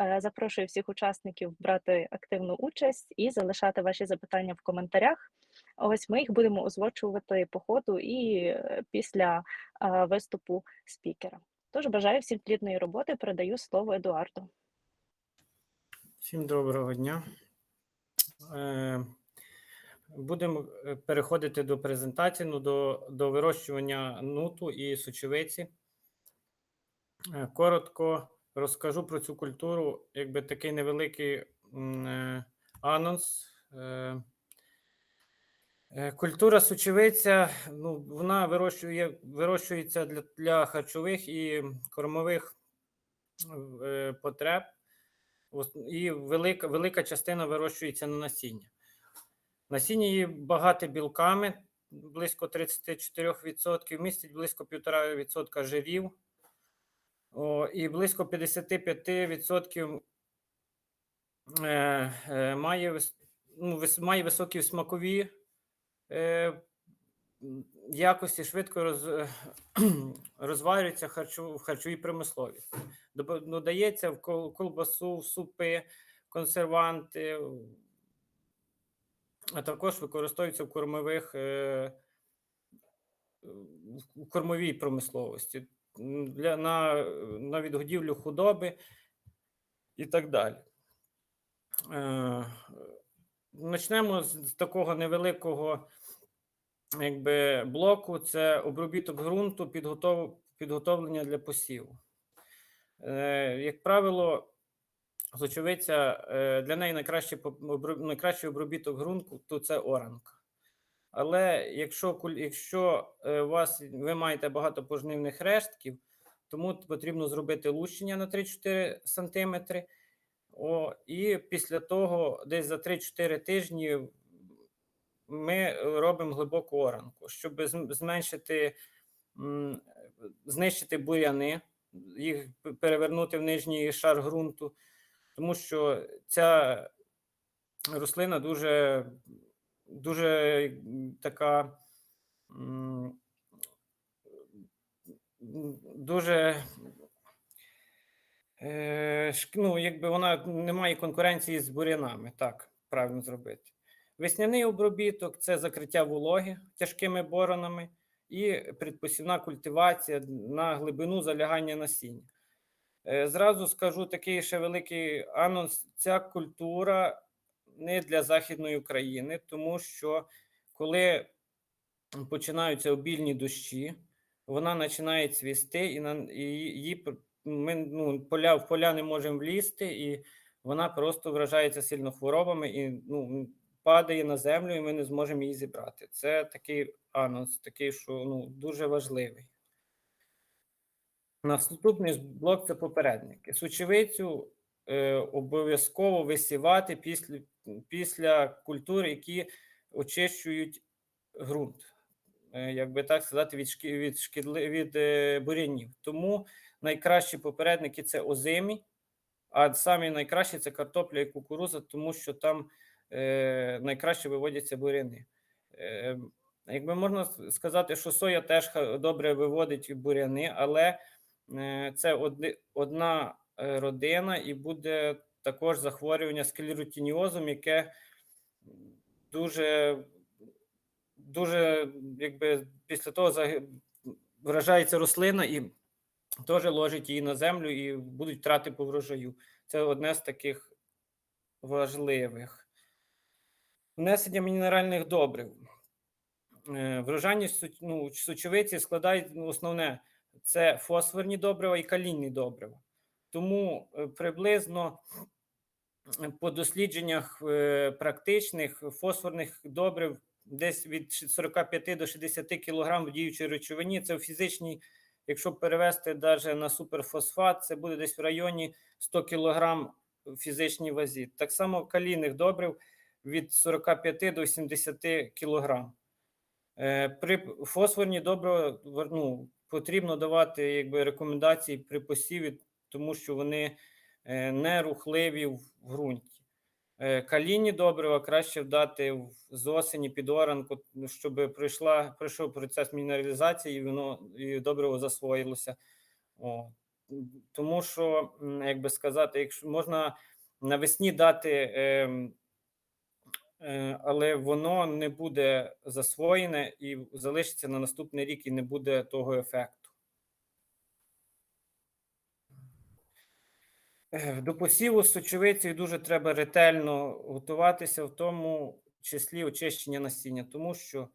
Е, Запрошую всіх учасників брати активну участь і залишати ваші запитання в коментарях. Ось ми їх будемо озвучувати по ходу і е, після е, виступу спікера. Тож бажаю всім плідної роботи. Передаю слово Едуарду. Всім доброго дня. Будемо переходити до презентації, ну, до, до вирощування нуту і сочевиці. Коротко розкажу про цю культуру, якби такий невеликий е, анонс. Е, е, Культура сучевиця, ну, вона вирощує, вирощується для, для харчових і кормових е, потреб. І велика, велика частина вирощується на насіння. Насіння є багате білками, близько 34%, містить близько 1,5% жирів о, і близько 55% е, е, має, ну, вис- має високі смакові е, якості, швидко роз, розварюється в харчовій промисловості. Додається в колбасу, в супи, консерванти, а також використовується в кормових в кормовій промисловості для на, на відгодівлю худоби і так далі. Е, Почнемо з, такого невеликого якби, блоку: це обробіток ґрунту, підготов, підготовлення для посіву. Е, як правило, Сочовиця е, для неї найкраще, найкращий обробіток ґрунту то це оранка. Але якщо, якщо е, вас, ви маєте багато пожнивних рештків, тому потрібно зробити лущення на 3-4 см. О, і після того, десь за 3-4 тижні, ми робимо глибоку оранку, щоб зменшити, знищити буряни, їх перевернути в нижній шар ґрунту тому що ця рослина дуже, дуже така дуже е, ну, якби вона не має конкуренції з бурянами, так правильно зробити. Весняний обробіток це закриття вологи тяжкими боронами і предпосівна культивація на глибину залягання насіння. Е, Зразу скажу такий ще великий анонс. Ця культура не для Західної України, тому що коли починаються обільні дощі, вона починає цвісти, і, на, і її ми ну, поля, в поля не можемо влізти, і вона просто вражається сильно хворобами і ну, падає на землю, і ми не зможемо її зібрати. Це такий анонс, такий, що ну, дуже важливий. Наступний блок це попередники. Сучевицю е, обов'язково висівати після, після культур, які очищують ґрунт, е, як би так сказати, від, шкі, від, шкідли, від е, бурянів. Тому найкращі попередники це озимі, а самі найкращі це картопля і кукуруза, тому що там е, найкраще виводяться буряни. Е, якби можна сказати, що соя теж добре виводить буряни, але Е, це одна е, родина, і буде також захворювання склеротініозом, яке дуже, дуже якби після того вражається рослина і теж ложить її на землю, і будуть втрати по врожаю. Це одне з таких важливих. Внесення мінеральних добрив. Е, Врожайність ну, сочевиці складають ну, основне це фосфорні добрива і калійні добрива. Тому е, приблизно по дослідженнях е, практичних фосфорних добрив десь від 45 до 60 кг в діючій речовині. Це в фізичній, якщо перевести навіть на суперфосфат, це буде десь в районі 100 кг в фізичній вазі. Так само калійних добрив від 45 до 70 кг. Е, При фосфорні добрива ну, потрібно давати якби, рекомендації при посіві, тому що вони е, не рухливі в ґрунті. Е, Калійні добрива краще вдати з осені під оранку, ну, щоб пройшла, пройшов процес мінералізації, і воно і добриво засвоїлося. О. тому що, як би сказати, якщо можна навесні дати, ем, е, але воно не буде засвоєне і залишиться на наступний рік, і не буде того ефекту. До посіву сочевиці дуже треба ретельно готуватися, в тому числі очищення насіння, тому що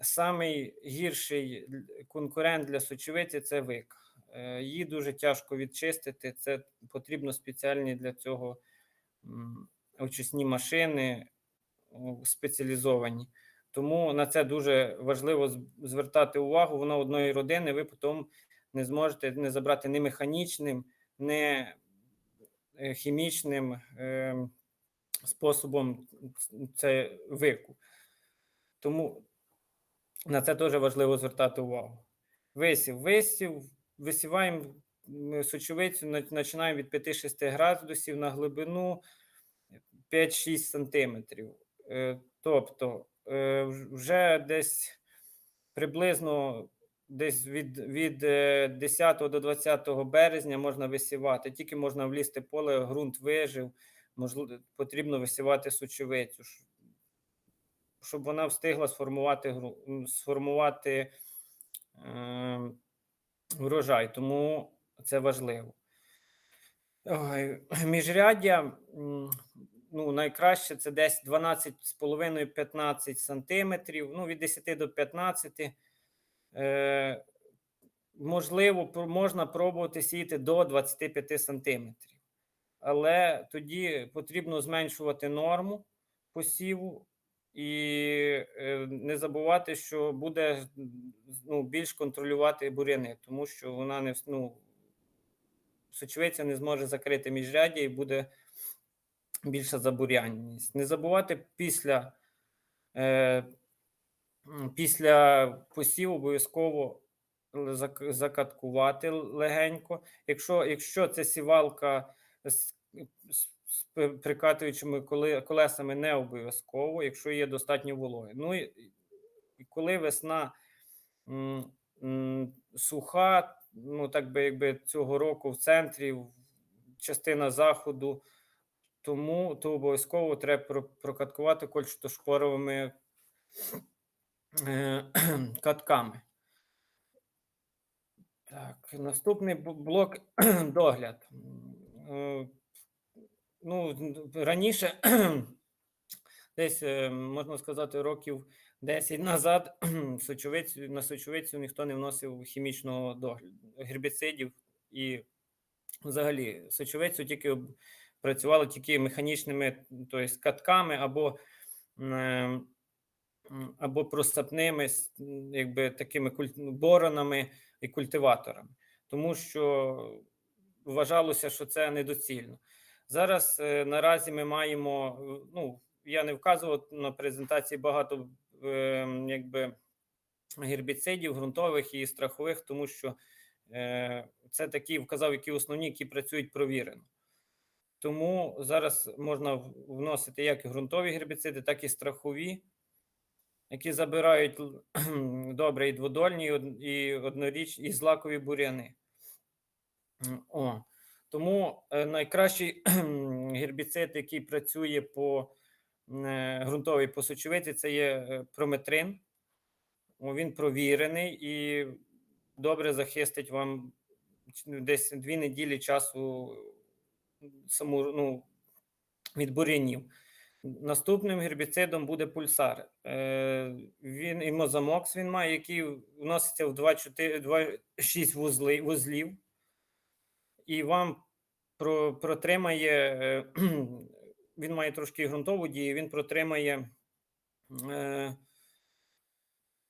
самий гірший конкурент для сочевиці це вик. Е, Її дуже тяжко відчистити. Це потрібно спеціальні для цього очисні машини спеціалізовані. Тому на це дуже важливо звертати увагу. Воно одної родини, ви потім не зможете не забрати ні механічним, ні е, хімічним е, способом це вику. Тому на це теж важливо звертати увагу. Висів, висів, висіваємо сочовицю, починаємо від 5-6 градусів на глибину 5-6 сантиметрів. Е, Тобто е, вже десь приблизно десь від, від е, 10 до 20 березня можна висівати. Тільки можна влізти поле, ґрунт вижив, можливо, потрібно висівати сочовицю, ш- щоб вона встигла сформувати, сформувати е, врожай. Тому це важливо. Ой, Міжряддя ну, найкраще це десь 12,5-15 сантиметрів, ну, від 10 до 15. Е, можливо, можна пробувати сіяти до 25 сантиметрів. Але тоді потрібно зменшувати норму посіву і е, не забувати, що буде ну, більш контролювати буряни, тому що вона не ну, сочевиця не зможе закрити міжряддя і буде більша забурянність. Не забувати після, е, після посіву обов'язково закаткувати легенько. Якщо, якщо це сівалка з, з, з прикатуючими колесами, не обов'язково, якщо є достатньо вологи. Ну і, коли весна м, м, суха, ну так би якби цього року в центрі, частина заходу, тому то обов'язково треба прокаткувати кольчатошпоровими катками. Так, наступний блок догляд. Е, Ну, раніше, десь е, можна сказати, років 10 назад сочовицю, на сочовицю ніхто не вносив хімічного догляду, гербіцидів і взагалі сочовицю тільки працювали тільки механічними, тобто катками або, е, або просапними, якби такими куль- боронами і культиваторами, тому що вважалося, що це недоцільно. Зараз е, наразі ми маємо, ну я не вказував на презентації багато е, якби гербіцидів, ґрунтових і страхових, тому що е, це такі вказав, які основні, які працюють провірено. Тому зараз можна вносити як ґрунтові гербіциди, так і страхові, які забирають добре і дводольні, і однорічні, і злакові буряни. О, тому е, найкращий гербіцид, який працює по е, ґрунтовій по сочовиці, це є е, прометрин. Він провірений і добре захистить вам десь дві неділі часу саму ну, від бур'янів. Наступним гербіцидом буде пульсар. Е, він і мозамокс він має, який вноситься в 2-6 вузли, вузлів, і вам про, протримає, е, він має трошки ґрунтову дію, він протримає е,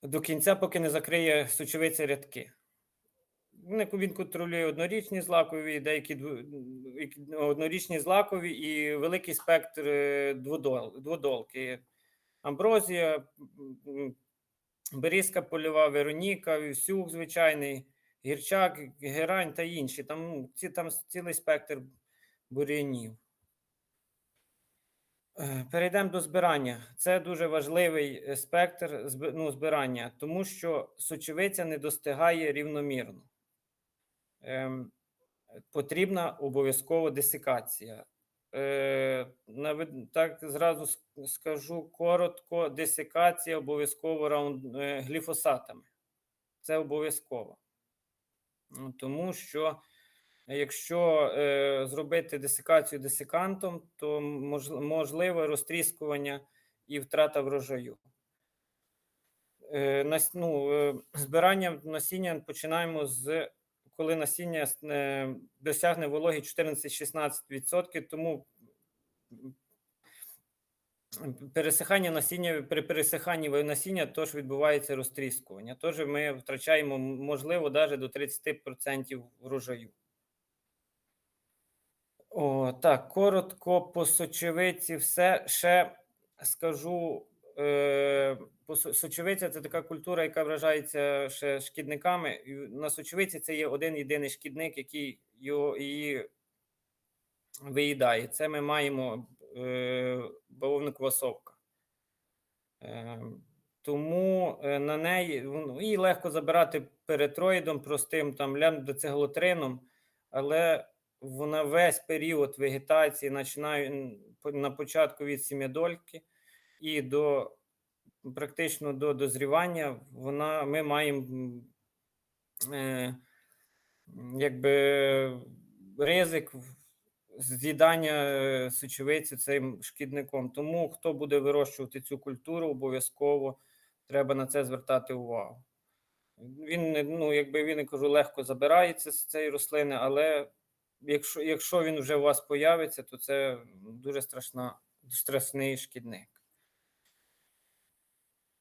до кінця, поки не закриє сучовиці рядки. Він він контролює однорічні злакові, деякі однорічні злакові і великий спектр е, дводол, дводолки. Амброзія, берізка польова, Вероніка, вівсюк звичайний, гірчак, герань та інші. Там, ну, ці, там цілий спектр бур'янів. Е, Перейдемо до збирання. Це дуже важливий е, спектр ну, збирання, тому що сочевиця не достигає рівномірно. Ем, потрібна обов'язково десикація. Е, так зразу скажу коротко: десикація обов'язково раунд, е, гліфосатами. Це обов'язково. Тому що якщо е, зробити десикацію десикантом, то мож- можливе розтріскування і втрата врожаю. Е, ну, е, збирання насіння починаємо з коли насіння е, досягне вологі 14-16%, тому пересихання насіння при пересиханні насіння теж відбувається розтріскування. Тож ми втрачаємо, можливо, навіть до 30% врожаю. О, так, коротко по сочевиці все. Ще скажу, сочевиця це така культура, яка вражається ще шкідниками. На сочевиці це є один єдиний шкідник, який його, її виїдає. Це ми маємо е, бавовникова совка. Е, тому е, на неї ну, її легко забирати перетроїдом, простим там лямбдоцеглотрином, але вона весь період вегетації, починає на початку від сім'ядольки і до практично до дозрівання, вона ми маємо е, якби ризик з'їдання е, сочевиці цим шкідником. Тому хто буде вирощувати цю культуру, обов'язково треба на це звертати увагу. Він не- ну, якби він я кажу, легко забирається з цієї рослини, але якщо, якщо він вже у вас появиться, то це дуже страшна, страшний шкідник.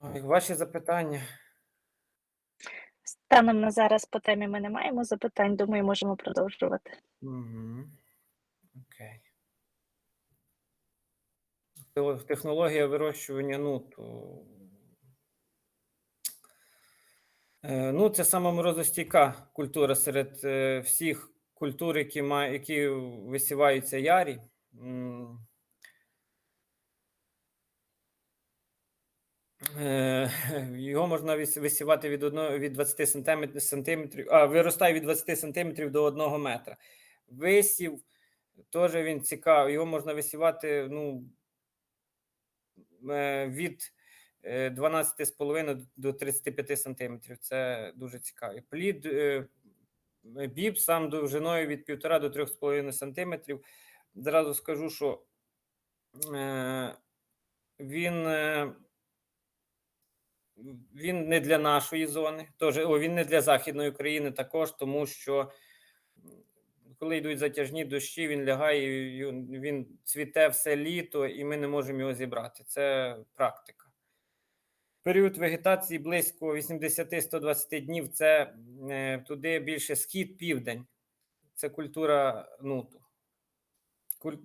Ой, Ваші запитання? Станом на зараз по темі ми не маємо запитань, думаю, можемо продовжувати. Угу. Окей. Технологія вирощування нуту. Е, Ну, це сама культура серед е, всіх культур, які, які висіваються ярі. М. Е, Його можна висівати від, одного, від 20 сантиметрів, а виростає від 20 сантиметрів до 1 метра. Висів теж він цікавий. Його можна висівати ну, е, від е, 12,5 до 35 сантиметрів. Це дуже цікавий. Плід е, біб сам довжиною від 1,5 до 3,5 сантиметрів. Зразу скажу, що е, він. Він не для нашої зони, тож він не для Західної України також, тому що коли йдуть затяжні дощі, він лягає, він цвіте все літо, і ми не можемо його зібрати. Це практика. Період вегетації близько 80-120 днів. Це е, туди більше схід, південь. Це культура нуту. Куль...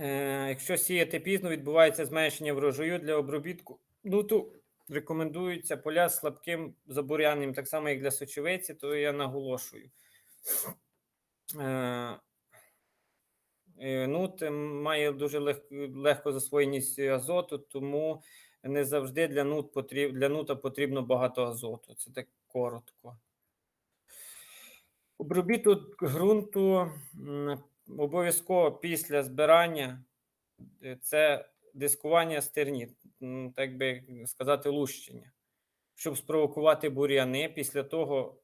Е, якщо сіяти пізно, відбувається зменшення врожаю для обробітку нуту. Рекомендуються поля з слабким забурянням, так само, як для сочевиці, то я наголошую. Е, е, Нут має дуже лег, легко засвоєність азоту, тому не завжди для, нут потріб, для нута потрібно багато азоту. Це так коротко. Обробіток ґрунту обов'язково після збирання е, це дискування стерні, так би сказати, лущення, щоб спровокувати бур'яни. Після того,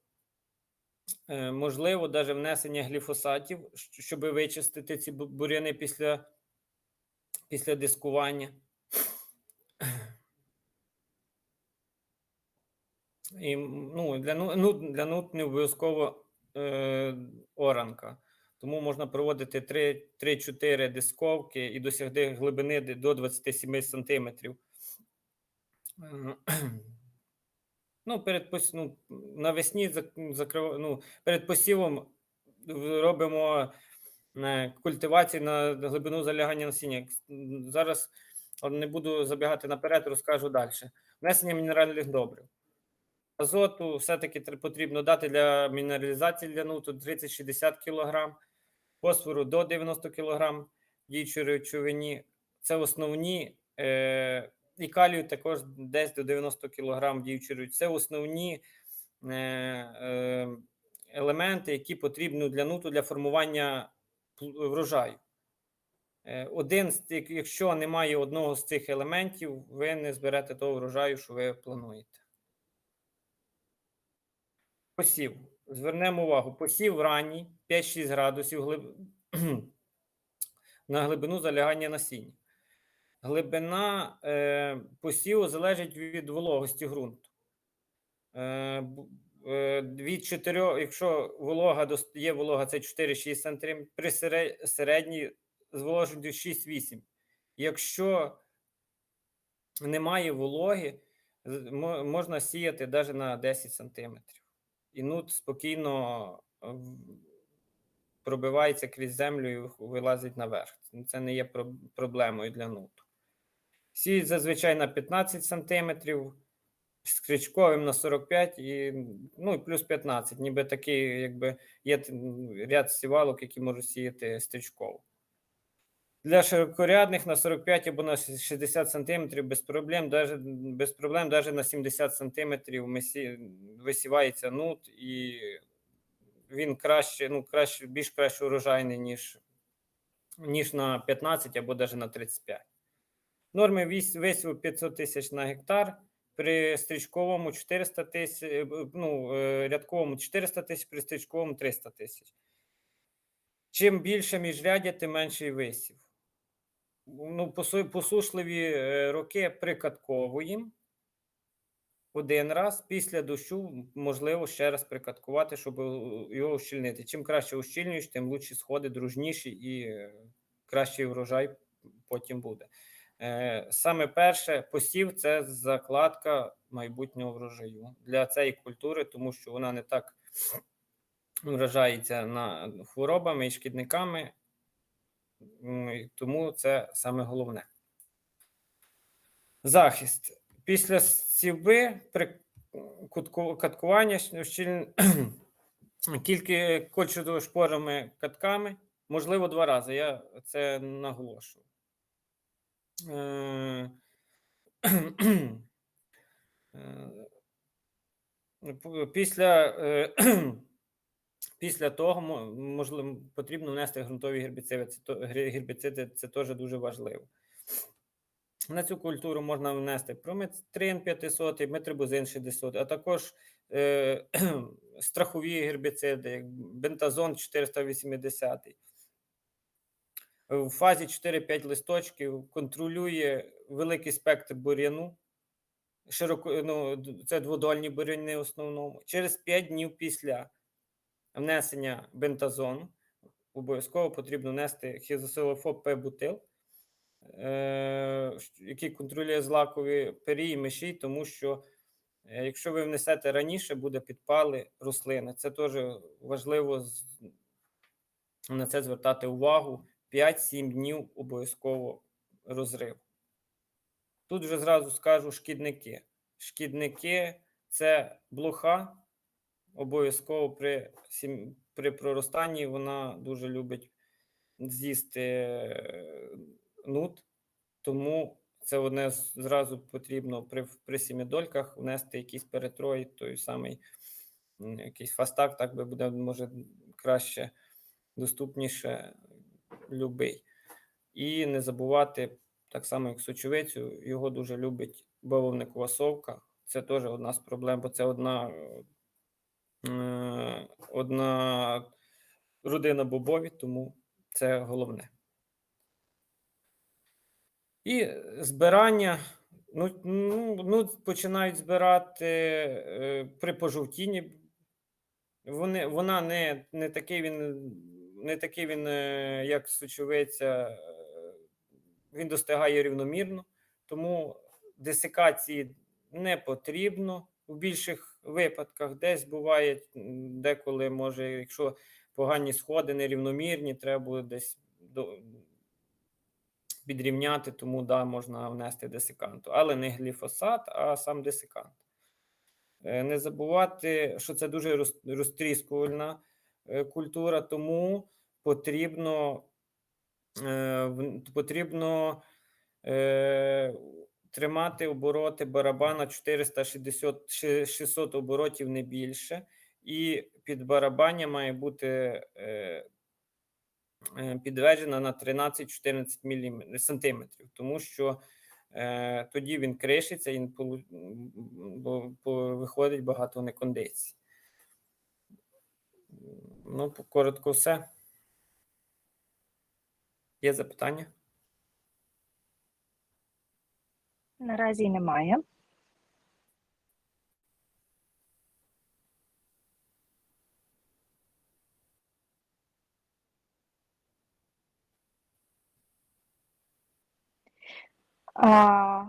е, можливо, навіть внесення гліфосатів, щоб вичистити ці бу- бур'яни після, після дискування. І, ну, для, ну, для нут не обов'язково е, оранка. Тому можна проводити 3-4 дисковки і досягти глибини до 27 сантиметрів. Е, Ну, перед ну, навесні зак- закрив... ну, перед посівом робимо е, культивацію на глибину залягання насіння. Зараз не буду забігати наперед, розкажу далі. Внесення мінеральних добрив. Азоту все-таки потрібно дати для мінералізації для нуту 30-60 кг, фосфору до 90 кг діючої речовині. Це основні, е, і калію також десь до 90 кг діючої. Це основні е, е, елементи, які потрібні для нуту для формування врожаю. Е, Один з тих, якщо немає одного з цих елементів, ви не зберете того врожаю, що ви плануєте. Посів. Звернемо увагу. Посів ранній 5-6 градусів глиб... на глибину залягання насіння. Глибина е, посіву залежить від вологості ґрунту. Е, е, від 4, якщо волога є волога, це 4-6 см, при сере- середній зволоженню 6-8. Якщо немає вологи, можна сіяти навіть на 10 см. І нут спокійно пробивається крізь землю і вилазить наверх. Це не є проблемою для нуту. Сіють зазвичай на 15 см, з крючковим на 45 і ну, плюс 15. Ніби такий, якби є ряд сівалок, які можуть сіяти стрічково. Для широкорядних на 45 або на 60 см без проблем, даже, без проблем, даже на 70 см висівається нут, і він краще, ну, краще, більш краще урожайний, ніж, ніж на 15 або навіть на 35. Норми висіву 500 тисяч на гектар, при стрічковому 400 тисяч, е, ну, е, рядковому 400 тисяч, при стрічковому 300 тисяч. Чим більше міжряддя, тим менший висів. Ну, посушливі е, роки прикатковуємо один раз. Після дощу можливо ще раз прикаткувати, щоб е, його ущільнити. Чим краще ущільнюєш, тим лучші сходи, дружніші і е, кращий врожай потім буде. Е, Саме перше посів це закладка майбутнього врожаю для цієї культури, тому що вона не так вражається на хворобами і шкідниками, тому це саме головне. Захист. Після сівби при каткування щіль... кілька кольчодошпорими катками, можливо, два рази. Я це наголошую. Е, Після, е, після того можливо, потрібно внести ґрунтові гербіциди. Це, гербіциди це теж дуже важливо. На цю культуру можна внести прометрин 500, метрибузин 60, а також е, страхові гербіциди, як бентазон 480. В фазі 4-5 листочків контролює великий спектр бур'яну. Широко, ну, це дводольні бур'яни в основному. Через 5 днів після внесення бентазону обов'язково потрібно внести хізосилофоб П-бутил, е, який контролює злакові пері і миші, тому що е, якщо ви внесете раніше, буде підпали рослини. Це теж важливо на це звертати увагу. 5-7 днів обов'язково розрив. Тут вже зразу скажу шкідники. Шкідники це блоха. Обов'язково при, при проростанні вона дуже любить з'їсти е, нут, тому це одне зразу потрібно при, при сімідольках внести якийсь перетрой, той самий якийсь фастак, так би буде, може, краще, доступніше любий. І не забувати, так само як сочовицю, його дуже любить бавовникова совка. Це теж одна з проблем, бо це одна, е, одна родина бобові, тому це головне. І збирання. Ну, ну, ну починають збирати е, при пожовтінні. Вони, вона не, не такий він, не такий він, е, як сочовиця, е, він достигає рівномірно, тому десикації не потрібно в більших випадках. Десь буває деколи, може, якщо погані сходи нерівномірні, треба буде десь до, підрівняти, тому да, можна внести десиканту, але не гліфосат, а сам десикант. Е, Не забувати, що це дуже розтріскувальна е, культура, тому потрібно, е, потрібно тримати обороти барабана 460 600 оборотів не більше. і підбарабання має бути підведена на 13-14 мілім- сантиметрів, тому що е, тоді він кришиться і м, бо, бо виходить багато некондицій. Ну, по- коротко все. Є запитання? Наразі немає. А,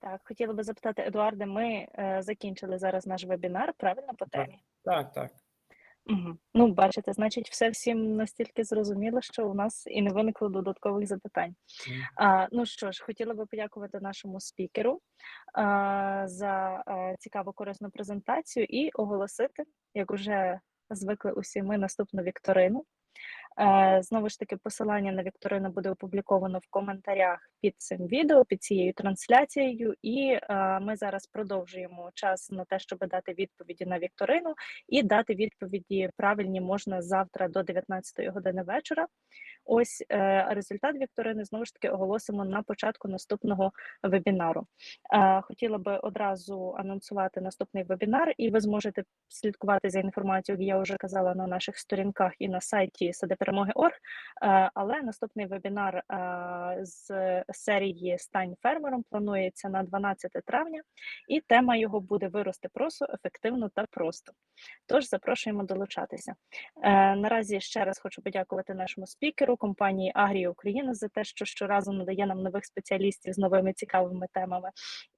так, хотіла би запитати, Едуарде, ми е, закінчили зараз наш вебінар, правильно по темі? Так, так. Угу. Ну, бачите, значить, все всім настільки зрозуміло, що у нас і не виникло додаткових запитань. А, ну що ж, хотіла би подякувати нашому спікеру а, за а, цікаву корисну презентацію і оголосити, як уже звикли усі ми, наступну вікторину. Е, Знову ж таки, посилання на вікторину буде опубліковано в коментарях під цим відео, під цією трансляцією. І е, ми зараз продовжуємо час на те, щоб дати відповіді на вікторину, і дати відповіді правильні можна завтра до 19 години вечора. Ось е, результат вікторини знову ж таки оголосимо на початку наступного вебінару. Е, Хотіла би одразу анонсувати наступний вебінар, і ви зможете слідкувати за інформацією, як я вже казала на наших сторінках і на сайті садиперемоги.орг. Е, Але наступний вебінар з серії Стань фермером планується на 12 травня, і тема його буде вирости просо ефективно та просто. Тож запрошуємо долучатися. Наразі ще раз хочу подякувати нашому спікеру компанії Агрія Україна за те, що щоразу надає нам нових спеціалістів з новими цікавими темами,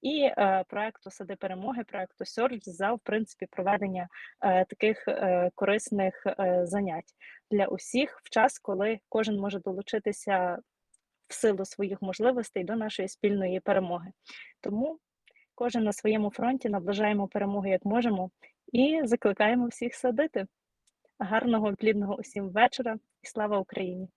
і е, проекту Сади перемоги, проекту Search за в принципі проведення е, таких е, корисних е, занять для усіх в час, коли кожен може долучитися в силу своїх можливостей до нашої спільної перемоги. Тому кожен на своєму фронті наближаємо перемогу як можемо і закликаємо всіх садити. Гарного плідного усім вечора і слава Україні!